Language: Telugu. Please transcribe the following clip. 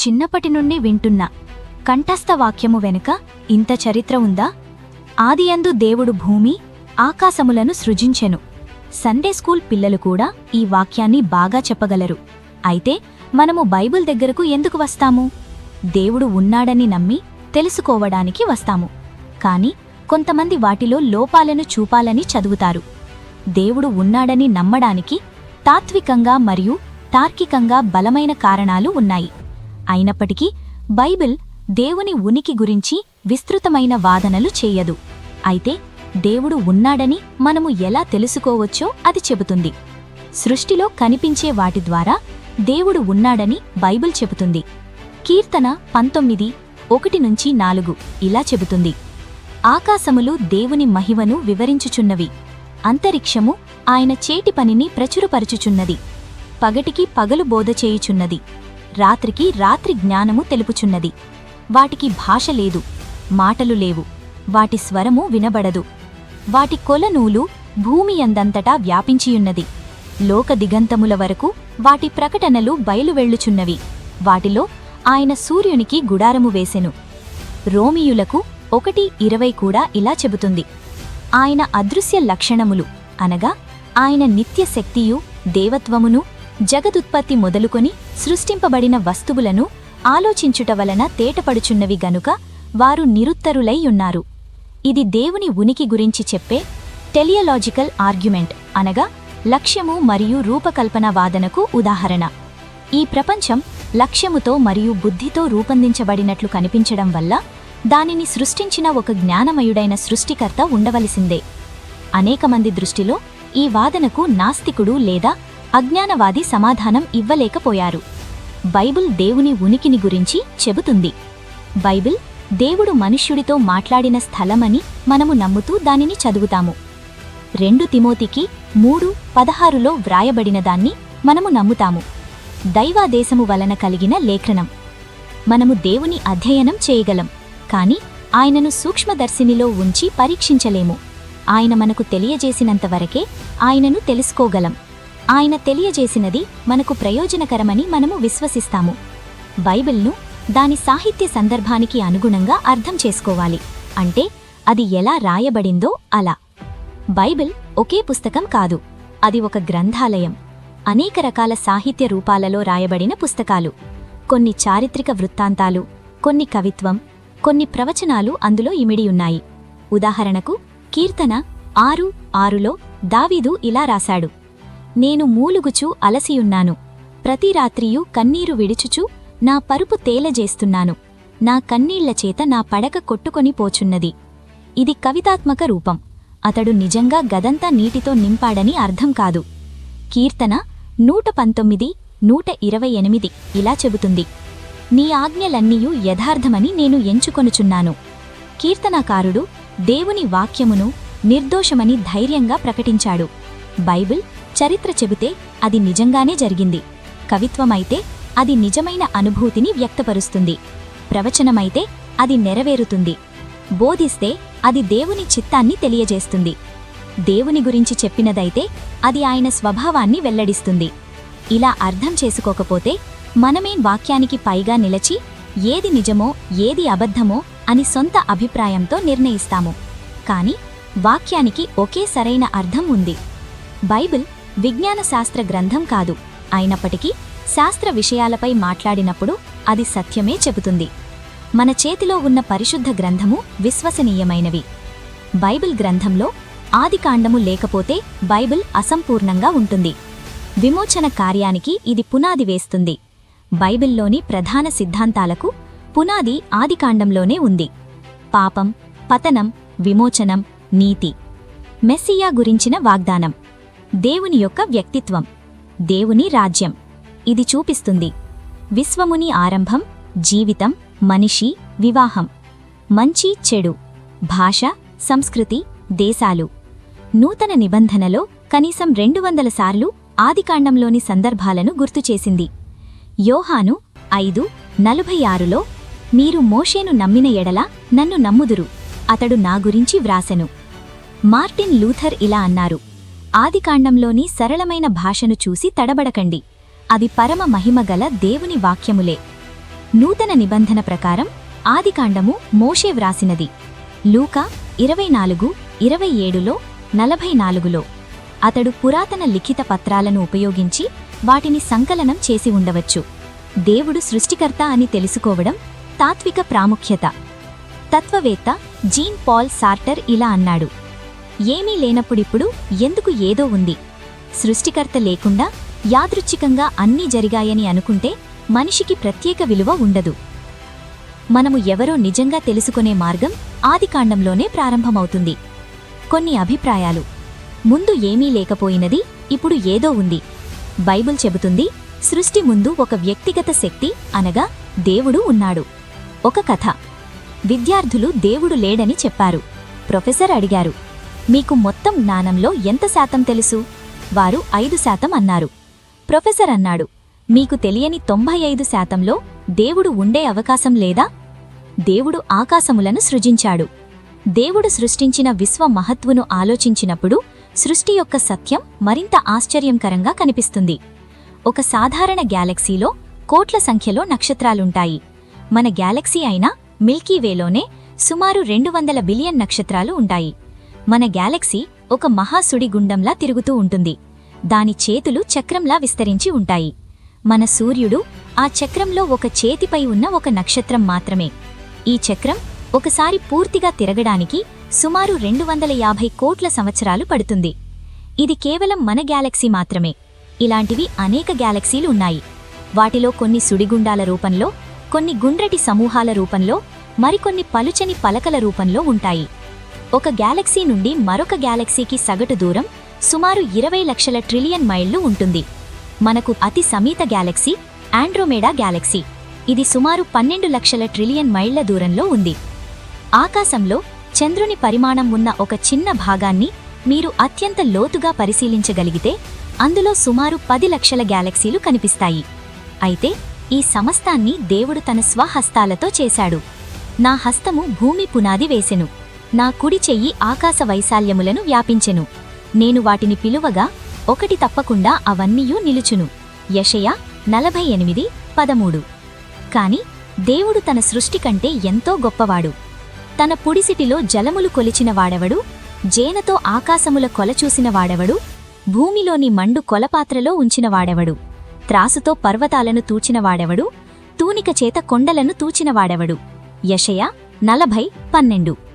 చిన్నప్పటి నుండి వింటున్నా. కంఠస్థ వాక్యము వెనుక ఇంత చరిత్ర ఉందా? ఆదియందు దేవుడు భూమి ఆకాశములను సృజించెను. సండే స్కూల్ పిల్లలు కూడా ఈ వాక్యాన్ని బాగా చెప్పగలరు. అయితే మనము బైబిల్ దగ్గరకు ఎందుకు వస్తాము? దేవుడు ఉన్నాడని నమ్మి తెలుసుకోవడానికి వస్తాము. కాని కొంతమంది వాటిలో లోపాలను చూపాలని చదువుతారు. దేవుడు ఉన్నాడని నమ్మడానికి తాత్వికంగా మరియు తార్కికంగా బలమైన కారణాలు ఉన్నాయి. అయినప్పటికీ బైబిల్ దేవుని ఉనికి గురించి విస్తృతమైన వాదనలు చేయదు. అయితే దేవుడు ఉన్నాడని మనము ఎలా తెలుసుకోవచ్చో అది చెబుతుంది. సృష్టిలో కనిపించే వాటి ద్వారా దేవుడు ఉన్నాడని బైబిల్ చెబుతుంది. కీర్తన పంతొమ్మిది ఒకటి నుంచి నాలుగు ఇలా చెబుతుంది. ఆకాశములు దేవుని మహిమను వివరించుచున్నవి. అంతరిక్షము ఆయన చేటి పనిని ప్రచురపరచుచున్నది. పగటికి పగలు బోధ చేయుచున్నది రాత్రికి రాత్రి జ్ఞానము తెలుపుచున్నది. వాటికి భాష లేదు మాటలు లేవు వాటి స్వరము వినబడదు. వాటి కొలనూలు భూమి అందంతటా వ్యాపించియున్నది. లోక దిగంతముల వరకు వాటి ప్రకటనలు బయలువెళ్ళుచున్నవి. వాటిలో ఆయన సూర్యునికి గుడారము వేసెను. రోమియులకు ఒకటి ఇరవై కూడా ఇలా చెబుతుంది. ఆయన అదృశ్య లక్షణములు అనగా ఆయన నిత్యశక్తియు దేవత్వమును జగదుత్పత్తి మొదలుకొని సృష్టింపబడిన వస్తువులను ఆలోచించుట వలన తేటపడుచున్నవి గనుక వారు నిరుత్తరులై ఉన్నారు. ఇది దేవుని ఉనికి గురించి చెప్పే టెలియలాజికల్ ఆర్గ్యుమెంట్ అనగా లక్ష్యము మరియు రూపకల్పన వాదనకు ఉదాహరణ. ఈ ప్రపంచం లక్ష్యముతో మరియు బుద్ధితో రూపొందించబడినట్లు కనిపించడం వల్ల దానిని సృష్టించిన ఒక జ్ఞానమయుడైన సృష్టికర్త ఉండవలసిందే. అనేక మంది దృష్టిలో ఈ వాదనకు నాస్తికుడు లేదా అజ్ఞానవాది సమాధానం ఇవ్వలేకపోయారు. బైబిల్ దేవుని ఉనికిని గురించి చెబుతుంది. బైబిల్ దేవుడు మనుష్యుడితో మాట్లాడిన స్థలమని మనము నమ్ముతూ దానిని చదువుతాము. రెండు తిమోతికి మూడు పదహారులో వ్రాయబడిన దాన్ని మనము నమ్ముతాము. దైవాదేశము వలన కలిగిన లేఖనం. మనము దేవుని అధ్యయనం చేయగలం కాని ఆయనను సూక్ష్మదర్శినిలో ఉంచి పరీక్షించలేము. ఆయన మనకు తెలియజేసినంతవరకే ఆయనను తెలుసుకోగలం. ఆయన తెలియజేసినది మనకు ప్రయోజనకరమని మనము విశ్వసిస్తాము. బైబిల్ను దాని సాహిత్య సందర్భానికి అనుగుణంగా అర్థం చేసుకోవాలి. అంటే అది ఎలా రాయబడిందో అలా. బైబిల్ ఒకే పుస్తకం కాదు. అది ఒక గ్రంథాలయం. అనేక రకాల సాహిత్య రూపాలలో రాయబడిన పుస్తకాలు. కొన్ని చారిత్రక వృత్తాంతాలు కొన్ని కవిత్వం కొన్ని ప్రవచనాలు అందులో ఇమిడియున్నాయి ఉదాహరణకు కీర్తన ఆరు ఆరులో దావీదు ఇలా రాశాడు. నేను మూలుగుచూ అలసియున్నాను. ప్రతి రాత్రియూ కన్నీరు విడుచుచూ నా పరుపు తేలజేస్తున్నాను. నా కన్నీళ్ళ చేత నా పడక కొట్టుకొని పోచున్నది. ఇది కవితాత్మక రూపం. అతడు నిజంగా గదంతా నీటితో నింపాడని అర్థం కాదు. కీర్తన నూట పంతొమ్మిది నూట ఇరవై ఎనిమిది ఇలా చెబుతుంది. నీ ఆజ్ఞలన్నీయూ యథార్థమని నేను ఎంచుకొనుచున్నాను. కీర్తనాకారుడు దేవుని వాక్యమును నిర్దోషమని ధైర్యంగా ప్రకటించాడు. బైబిల్ చరిత్ర చెబితే అది నిజంగానే జరిగింది. కవిత్వమైతే అది నిజమైన అనుభూతిని వ్యక్తపరుస్తుంది. ప్రవచనమైతే అది నెరవేరుతుంది. బోధిస్తే అది దేవుని చిత్తాన్ని తెలియజేస్తుంది. దేవుని గురించి చెప్పినదైతే అది ఆయన స్వభావాన్ని వెల్లడిస్తుంది. ఇలా అర్థం చేసుకోకపోతే మనమే వాక్యానికి పైగా నిలచి ఏది నిజమో ఏది అబద్ధమో అని సొంత అభిప్రాయంతో నిర్ణయిస్తాము. కాని వాక్యానికి ఒకే సరైన అర్థం ఉంది. బైబిల్ విజ్ఞాన శాస్త్ర గ్రంథం కాదు. అయినప్పటికీ శాస్త్ర విషయాలపై మాట్లాడినప్పుడు అది సత్యమే చెబుతుంది. మన చేతిలో ఉన్న పరిశుద్ధ గ్రంథము విశ్వసనీయమైనవి. బైబిల్ గ్రంథంలో ఆదికాండము లేకపోతే బైబిల్ అసంపూర్ణంగా ఉంటుంది. విమోచన కార్యానికి ఇది పునాది వేస్తుంది. బైబిల్లోని ప్రధాన సిద్ధాంతాలకు పునాది ఆదికాండంలోనే ఉంది. పాపం పతనం విమోచనం నీతి. మెస్సియా గురించిన వాగ్దానం. దేవుని యొక్క వ్యక్తిత్వం దేవుని రాజ్యం. ఇది చూపిస్తుంది విశ్వముని ఆరంభం జీవితం మనిషి వివాహం. మంచి చెడు భాష సంస్కృతి దేశాలు. నూతన నిబంధనలో కనీసం రెండు వందల సార్లు ఆదికాండంలోని సందర్భాలను గుర్తుచేసింది యోహాను ఐదు నలభై ఆరులో మీరు మోషేను నమ్మిన ఎడల నన్ను నమ్ముదురు అతడు నా గురించి వ్రాసెను. మార్టిన్ లూథర్ ఇలా అన్నారు ఆదికాండంలోని సరళమైన భాషను చూసి తడబడకండి. అది పరమ మహిమగల దేవుని వాక్యములే. నూతన నిబంధన ప్రకారం ఆదికాండము మోషే వ్రాసినది. లూకా ఇరవై నాలుగు ఇరవై ఏడులో నలభై నాలుగులో అతడు పురాతన లిఖిత పత్రాలను ఉపయోగించి వాటిని సంకలనం చేసి ఉండవచ్చు. దేవుడు సృష్టికర్త అని తెలుసుకోవడం తాత్విక ప్రాముఖ్యత. తత్వవేత్త జీన్ పాల్ సార్టర్ ఇలా అన్నాడు. ఏమీ లేనప్పుడిప్పుడు ఎందుకు ఏదో ఉంది. సృష్టికర్త లేకుండా యాదృచ్ఛికంగా అన్నీ జరిగాయని అనుకుంటే మనిషికి ప్రత్యేక విలువ ఉండదు. మనము ఎవరో నిజంగా తెలుసుకునే మార్గం ఆదికాండంలోనే ప్రారంభమవుతుంది. కొన్ని అభిప్రాయాలు. ముందు ఏమీ లేకపోయినది ఇప్పుడు ఏదో ఉంది. బైబిల్ చెబుతుంది సృష్టి ముందు ఒక వ్యక్తిగత శక్తి అనగా దేవుడు ఉన్నాడు. ఒక కథ. విద్యార్థులు దేవుడు లేడని చెప్పారు. ప్రొఫెసర్ అడిగారు మీకు మొత్తం జ్ఞానంలో ఎంత శాతం తెలుసు? వారు ఐదు శాతం అన్నారు. ప్రొఫెసర్ అన్నాడు మీకు తెలియని తొంభై ఐదు శాతంలో దేవుడు ఉండే అవకాశం లేదా? దేవుడు ఆకాశములను సృజించాడు. దేవుడు సృష్టించిన విశ్వ మహత్వును ఆలోచించినప్పుడు సృష్టి యొక్క సత్యం మరింత ఆశ్చర్యంకరంగా కనిపిస్తుంది. ఒక సాధారణ గ్యాలక్సీలో కోట్ల సంఖ్యలో నక్షత్రాలుంటాయి. మన గ్యాలక్సీ అయిన మిల్కీవేలోనే సుమారు రెండు వందల బిలియన్ నక్షత్రాలు ఉంటాయి. మన గ్యాలక్సీ ఒక మహాసుడిగుండంలా తిరుగుతూ ఉంటుంది. దాని చేతులు చక్రంలా విస్తరించి ఉంటాయి. మన సూర్యుడు ఆ చక్రంలో ఒక చేతిపై ఉన్న ఒక నక్షత్రం మాత్రమే. ఈ చక్రం ఒకసారి పూర్తిగా తిరగడానికి సుమారు రెండు వందల యాభై కోట్ల సంవత్సరాలు పడుతుంది. ఇది కేవలం మన గ్యాలక్సీ మాత్రమే. ఇలాంటివి అనేక గ్యాలక్సీలు ఉన్నాయి. వాటిలో కొన్ని సుడిగుండాల రూపంలో కొన్ని గుండ్రటి సమూహాల రూపంలో మరికొన్ని పలుచని పలకల రూపంలో ఉంటాయి. ఒక గ్యాలక్సీ నుండి మరొక గ్యాలక్సీకి సగటు దూరం సుమారు ఇరవై లక్షల ట్రిలియన్ మైళ్ళు ఉంటుంది. మనకు అతి సమీత గ్యాలక్సీ ఆండ్రోమేడా గ్యాలక్సీ ఇది సుమారు పన్నెండు లక్షల ట్రిలియన్ మైళ్ళ దూరంలో ఉంది. ఆకాశంలో చంద్రుని పరిమాణం ఉన్న ఒక చిన్న భాగాన్ని మీరు అత్యంత లోతుగా పరిశీలించగలిగితే అందులో సుమారు పది లక్షల గ్యాలక్సీలు కనిపిస్తాయి. అయితే ఈ సమస్తాన్ని దేవుడు తన స్వహస్తాలతో చేశాడు. నా హస్తము భూమి పునాది వేసెను. నా కుడి చెయ్యి ఆకాశ వైశాల్యములను వ్యాపించెను. నేను వాటిని పిలువగా ఒకటి తప్పకుండా అవన్నీయూ నిలుచును. యషయ నలభై ఎనిమిది పదమూడు. కాని దేవుడు తన సృష్టి కంటే ఎంతో గొప్పవాడు. తన పుడిసిటిలో జలములు కొలిచిన వాడెవడు? జేనతో ఆకాశముల కొల చూసిన వాడెవడు? భూమిలోని మండు కొలపాత్రలో ఉంచిన వాడెవడు? త్రాసుతో పర్వతాలను తూచినవాడెవడు తూనిక చేత కొండలను తూచినవాడెవడు యషయ నలభై పన్నెండు.